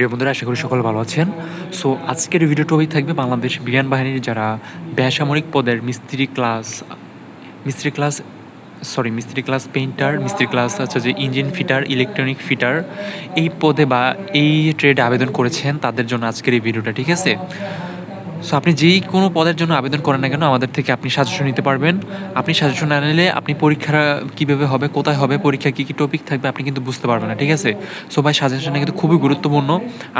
প্রিয় বন্ধুরা, আশা করি সকলে ভালো আছেন। সো আজকের ভিডিও টপিক থাকবে বাংলাদেশ বিমান বাহিনীর যারা বেসামরিক পদের মিস্ত্রি ক্লাস মিস্ত্রি ক্লাস সরি মিস্ত্রি ক্লাস পেইন্টার মিস্ত্রি ক্লাস হচ্ছে যে ইঞ্জিন ফিটার ইলেকট্রনিক ফিটার এই পদে বা এই ট্রেডে আবেদন করেছেন, তাদের জন্য আজকের এই ভিডিওটা ঠিক আছে? সো আপনি যেই কোনো পদের জন্য আবেদন করেন না কেন, আমাদের থেকে আপনি সাজেশন নিতে পারবেন। আপনি সাজেশন না নিলে আপনি পরীক্ষা কীভাবে হবে, কোথায় হবে পরীক্ষা কী কী টপিক থাকবে, আপনি কিন্তু বুঝতে পারবেন না, ঠিক আছে? সো ভাই, সাজেশনটা কিন্তু খুবই গুরুত্বপূর্ণ।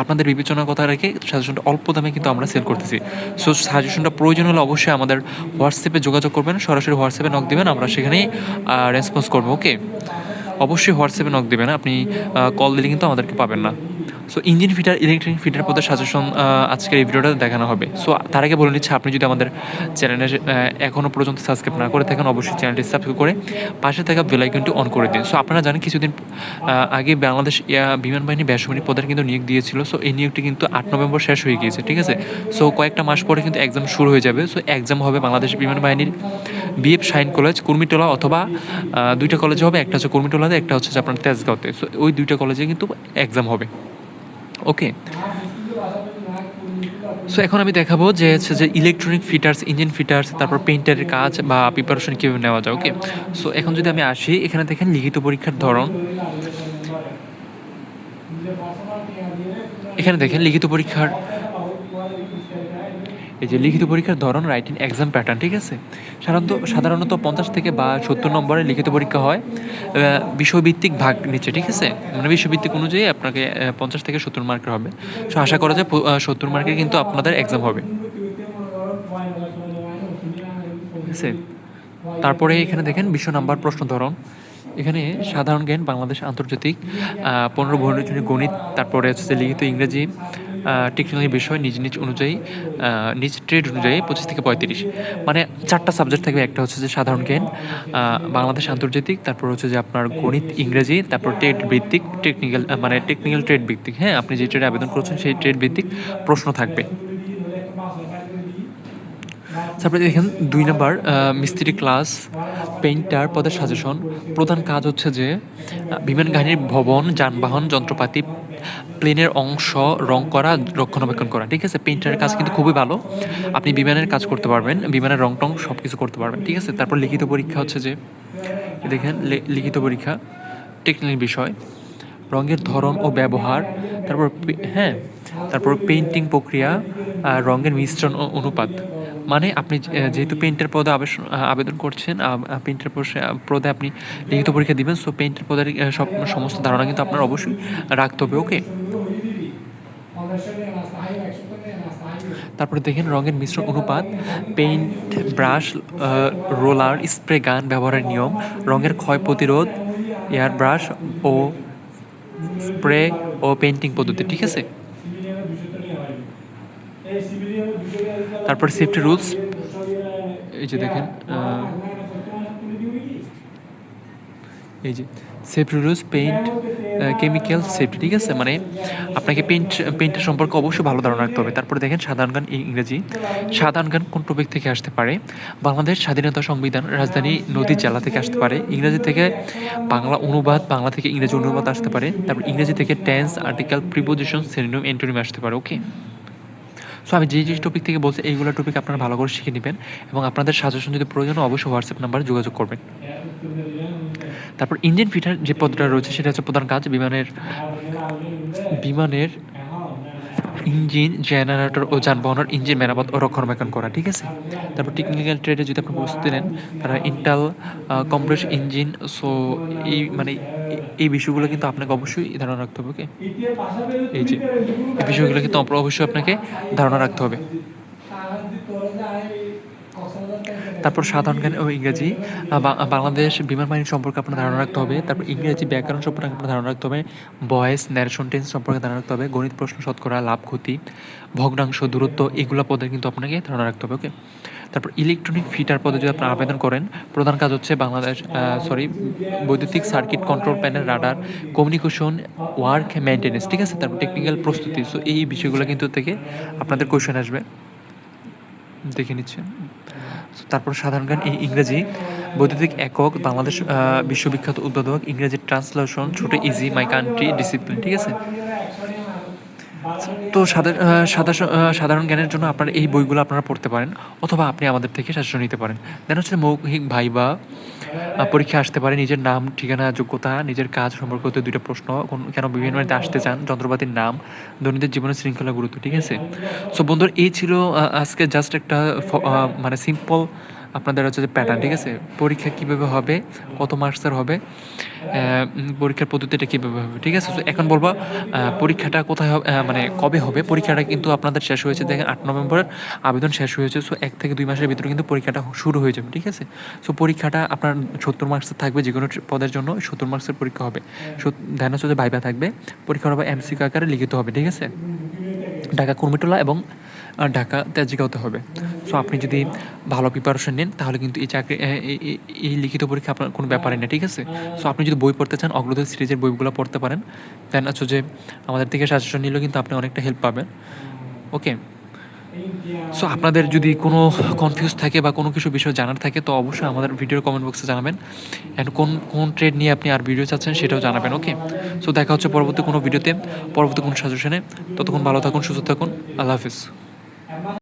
আপনাদের বিবেচনার কথা রেখে সাজেশনটা অল্প দামে কিন্তু আমরা সেল করতেছি। সো সাজেশনটা প্রয়োজন হলে অবশ্যই আমাদের হোয়াটসঅ্যাপে যোগাযোগ করবেন, সরাসরি হোয়াটসঅ্যাপে নক দেবেন, আমরা সেখানেই রেসপন্স করব ওকে অবশ্যই হোয়াটসঅ্যাপে নক দেবেন, আপনি কল দিলে কিন্তু আমাদেরকে পাবেন না। So engine fitter electric fitter পদের সাজেশন আজকের এই ভিডিওটা দেখানো হবে। সো তার আগে বলে নিচ্ছি, আপনি যদি আমাদের চ্যানেলে এখনও পর্যন্ত সাবস্ক্রাইব না করে থাকেন, অবশ্যই চ্যানেলটি সাবস্ক্রাইব করে পাশে থাকা বেল আইকনটি অন করে দিন। সো আপনারা জানেন, কিছুদিন আগে বাংলাদেশ বিমান বাহিনী বেসামরিক পদের কিন্তু নিয়োগ দিয়েছিল। সো এই নিয়োগটি কিন্তু আট নভেম্বর শেষ হয়ে গিয়েছে, ঠিক আছে? সো কয়েকটা মাস পরে কিন্তু এক্সাম শুরু হয়ে যাবে। সো এক্সাম হবে বাংলাদেশ বিমান বাহিনীর বিএফ শাইন কলেজ, কুর্মিটোলা অথবা দুইটা কলেজে হবে। একটা হচ্ছে কুর্মিটোলাতে, একটা হচ্ছে আপনার তেজগাঁওতে। সো ওই দুইটা কলেজে কিন্তু এক্সাম হবে। ওকে সো এখন আমি দেখাবো যে হচ্ছে যে ইলেকট্রনিক ফিটার্স ইঞ্জিন ফিটার্স তারপর পেইন্টারের কাজ বা প্রিপারেশন কীভাবে নেওয়া যায় ওকে সো এখন যদি আমি আসি, এখানে দেখেন লিখিত পরীক্ষার ধরন। এখানে দেখেন লিখিত পরীক্ষার এই যে লিখিত পরীক্ষার ধরন রাইটিং এক্সাম প্যাটার্ন ঠিক আছে? সাধারণত সাধারণত পঞ্চাশ থেকে বা সত্তর নম্বরের লিখিত পরীক্ষা হয় বিষয়ভিত্তিক ভাগ নিচ্ছে ঠিক আছে? মানে বিষয়ভিত্তিক অনুযায়ী আপনাকে পঞ্চাশ থেকে সত্তর মার্কের হবে। সো আশা করা যায় সত্তর মার্কের কিন্তু আপনাদের এক্সাম হবে। ঠিক আছে? তারপরে এখানে দেখেন বিশ্ব নাম্বার, প্রশ্ন ধরন। এখানে সাধারণ জ্ঞান, বাংলাদেশ আন্তর্জাতিক পনেরো ভৌণজনী গণিত, তারপরে হচ্ছে লিখিত ইংরেজি টেকনিক্যাল বিষয় নিজ নিজ অনুযায়ী নিজ ট্রেড অনুযায়ী পঁচিশ থেকে পঁয়ত্রিশ। মানে চারটা সাবজেক্ট থাকবে, একটা হচ্ছে যে সাধারণ জ্ঞান বাংলাদেশ আন্তর্জাতিক, তারপর হচ্ছে যে আপনার গণিত, ইংরেজি, তারপর ট্রেড ভিত্তিক টেকনিক্যাল মানে টেকনিক্যাল ট্রেড ভিত্তিক। হ্যাঁ আপনি যে ট্রেড আবেদন করছেন, সেই ট্রেড ভিত্তিক প্রশ্ন থাকবে। তারপরে দেখেন, দুই নম্বর মিস্ত্রি ক্লাস পেইন্টার পদের সাজেশন প্রধান কাজ হচ্ছে যে বিমান বাহিনীর ভবন, যানবাহন, যন্ত্রপাতি প্লেনের অংশ রং করা, রক্ষণাবেক্ষণ করা, ঠিক আছে? পেইন্টারের কাজ কিন্তু খুবই ভালো। আপনি বিমানের কাজ করতে পারবেন, বিমানের রং টং সব কিছু করতে পারবেন, ঠিক আছে? তারপর লিখিত পরীক্ষা হচ্ছে যে দেখেন লিখিত পরীক্ষা টেকনিক্যাল বিষয়, রঙের ধরন ও ব্যবহার, তারপর হ্যাঁ তারপর পেইন্টিং প্রক্রিয়া রঙের মিশ্রণ ও অনুপাত। মানে আপনি যেহেতু পেন্টের পদে আবেশ- আবেদন করছেন পেইন্টের পদে আপনি লিখিত পরীক্ষা দিবেন সো পেইন্টের পদের সব, সমস্ত ধারণা কিন্তু আপনার অবশ্যই রাখতে হবে ওকে তারপরে দেখেন রঙের মিশ্র অনুপাত পেইন্ট ব্রাশ রোলার স্প্রে গান ব্যবহারের নিয়ম, রঙের ক্ষয় প্রতিরোধ এয়ার ব্রাশ ও স্প্রে ও পেইন্টিং পদ্ধতি, ঠিক আছে? তারপর সেফটি রুলস এই যে দেখেন এই যে safety rules paint chemical safety ঠিক আছে? মানে আপনাকে পেইন্ট পেইন্টের সম্পর্কে অবশ্যই ভালো ধারণা রাখতে হবে। তারপরে দেখেন, সাধারণ গান ইংরেজি। সাধারণ গান কোন টপিক থেকে আসতে পারে? বাংলাদেশ স্বাধীনতা সংবিধান রাজধানী নদী জেলা থেকে আসতে পারে। ইংরেজি থেকে বাংলা অনুবাদ, বাংলা থেকে ইংরেজি অনুবাদ আসতে পারে। তারপর ইংরেজি থেকে tense article preposition synonym antonym আসতে পারে ওকে সো আমি যে যে টপিক থেকে বলছি, এইগুলো টপিক আপনারা ভালো করে শিখে নেবেন এবং আপনাদের সাজেশন যদি প্রয়োজন অবশ্যই হোয়াটসঅ্যাপ নাম্বারে যোগাযোগ করবেন। তারপর ইঞ্জিন ফিটার যে পদটা রয়েছে, সেটা হচ্ছে প্রধান কাজ, বিমানের বিমানের ইঞ্জিন জেনারেটর ও যানবাহনের ইঞ্জিন মেরামত ও রক্ষণাবেক্ষণ করা, ঠিক আছে? তারপর টেকনিক্যাল ট্রেডে যদি আপনি প্রস্তুতি নেন, তারা ইন্টাল কম্প্রেস ইঞ্জিন সো এই মানে এই- বিষয়গুলো কিন্তু আপনাকে অবশ্যই ধারণা রাখতে হবে ওকে এই যে, এই বিষয়গুলো কিন্তু অবশ্যই আপনাকে ধারণা রাখতে হবে। তারপর সাধারণ জ্ঞান ও ইংরেজি বাংলাদেশ বিমান বাহিনী সম্পর্কে আপনার ধারণা রাখতে হবে। তারপর ইংরেজি ব্যাকরণ সম্পর্কে আপনার ধারণা রাখতে হবে। ভয়েস ন্যারেশন টেন্স সম্পর্কে ধারণা রাখতে হবে। গণিত, প্রশ্ন, শতকরা, লাভ, ক্ষতি, ভগ্নাংশ, দূরত্ব, এগুলো পদের কিন্তু আপনাকে ধারণা রাখতে হবে, ওকে? তারপর ইলেকট্রনিক ফিটার পদে যদি আপনি আবেদন করেন, প্রধান কাজ হচ্ছে বাংলাদেশ সরি বৈদ্যুতিক circuit control panel radar communication work maintenance ঠিক আছে? তারপর টেকনিক্যাল প্রস্তুতি। সো এই বিষয়গুলো কিন্তু থেকে আপনাদের কোয়েশন আসবে। দেখে নিচ্ছেন। তারপর সাধারণ জ্ঞান এই ইংরেজি, বৈদ্যুতিক একক, বাংলাদেশ বিশ্ববিখ্যাত উদ্বোধক ইংরেজি ট্রান্সলেশন ছোট ইজি মাই কান্ট্রি ডিসিপ্লিন ঠিক আছে? তো সাধারণ জ্ঞানের জন্য আপনারা এই বইগুলো আপনারা পড়তে পারেন, অথবা আপনি আমাদের থেকে সাজেশন নিতে পারেন। দেন হচ্ছে মৌখিক ভাইবা পরীক্ষা আসতে পারে, নিজের নাম, ঠিকানা, যোগ্যতা, নিজের কাজ সম্পর্কিত দুইটা প্রশ্ন, কেন বিভিন্ন বাড়িতে আসতে চান, যন্ত্রপাতির নাম, দৈনন্দিন জীবনের শৃঙ্খলা গুরুত্ব, ঠিক আছে? সো বন্ধুর, এই ছিল আজকে জাস্ট একটা মানে সিম্পল আপনাদের হচ্ছে যে প্যাটার্ন ঠিক আছে? পরীক্ষা কীভাবে হবে? কত মার্কসের হবে? পরীক্ষার পদ্ধতিটা কীভাবে হবে? ঠিক আছে? এখন বলব পরীক্ষাটা কোথায় হবে মানে কবে হবে? পরীক্ষাটা কিন্তু আপনাদের শেষ হয়েছে, দেখেন আট নভেম্বরের আবেদন শেষ হয়েছে। সো এক থেকে দুই মাসের ভিতরে কিন্তু পরীক্ষাটা শুরু হয়ে যাবে, ঠিক আছে? সো পরীক্ষাটা আপনার সত্তর মার্কসের থাকবে যে কোনো পদের জন্য, সত্তর মার্কসের পরীক্ষা হবে। ধ্যান হচ্ছে যে ভাইবা থাকবে। পরীক্ষার হবে এমসিকিউ আকারে লিখিত হবে, ঠিক আছে? ঢাকা, কুর্মিটোলা এবং ঢাকা তেজিগাঁওতে হবে। সো আপনি যদি ভালো প্রিপারেশন নেন, তাহলে কিন্তু এই চাকরি এই- লিখিত পরীক্ষা আপনার কোনো ব্যাপারই না, ঠিক আছে? সো আপনি যদি বই পড়তে চান, অগ্রদূত সিরিজের বইগুলো পড়তে পারেন। দেন হচ্ছে যে আমাদের থেকে সাজেশন নিলেও কিন্তু আপনি অনেকটা হেল্প পাবেন। ওকে সো আপনাদের যদি কোনো কনফিউজ থাকে বা কোনো কিছু বিষয় জানার থাকে, তো অবশ্যই আমাদের ভিডিওর কমেন্ট বক্সে জানাবেন। অ্যান্ড কোন কোন ট্রেড নিয়ে আপনি আর ভিডিও চাচ্ছেন, সেটাও জানাবেন ওকে সো দেখা হচ্ছে পরবর্তী কোনো ভিডিওতে পরবর্তী কোনো সাজেশনে ততক্ষণ ভালো থাকুন, সুস্থ থাকুন, আল্লাহ হাফিজ। Además,